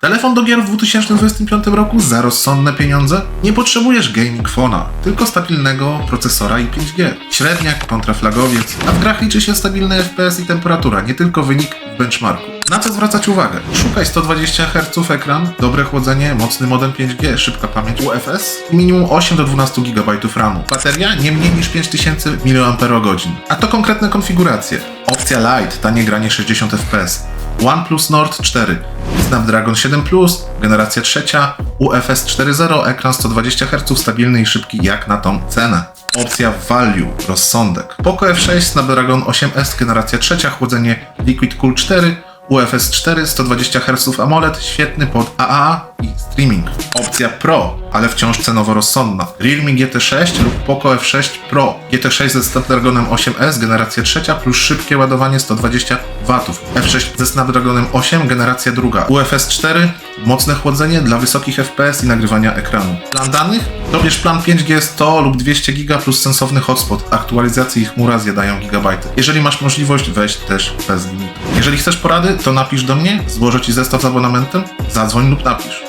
Telefon do gier w 2025 roku za rozsądne pieniądze? Nie potrzebujesz gaming phona, tylko stabilnego procesora i 5G. Średniak kontra flagowiec, a w grach liczy się stabilny FPS i temperatura, nie tylko wynik w benchmarku. Na co zwracać uwagę? Szukaj 120 Hz ekran, dobre chłodzenie, mocny modem 5G, szybka pamięć UFS i minimum 8 do 12 GB RAMu. Bateria nie mniej niż 5000 mAh. A to konkretne konfiguracje. Opcja Lite, tanie granie 60 FPS. OnePlus Nord 4, Snapdragon 7 Plus, generacja trzecia, UFS 4.0, ekran 120 Hz, stabilny i szybki jak na tą cenę. Opcja Value, rozsądek. Poco F6, Snapdragon 8S, generacja trzecia, chłodzenie Liquid Cool 4, UFS 4, 120 Hz AMOLED, świetny pod AAA i streaming. Opcja Pro, ale wciąż cenowo rozsądna. Realme GT6 lub Poco F6 Pro. GT6 ze Snapdragonem 8S, generacja trzecia, plus szybkie ładowanie 120 W. F6 ze Snapdragonem 8, generacja druga. UFS 4, mocne chłodzenie dla wysokich FPS i nagrywania ekranu. Plan danych? Dobierz plan 5G 100 lub 200 GB plus sensowny hotspot. Aktualizacje i chmura zjadają gigabajty. Jeżeli masz możliwość, weź też bez limitu. Jeżeli chcesz porady, to napisz do mnie, złożę Ci zestaw z abonamentem, zadzwoń lub napisz.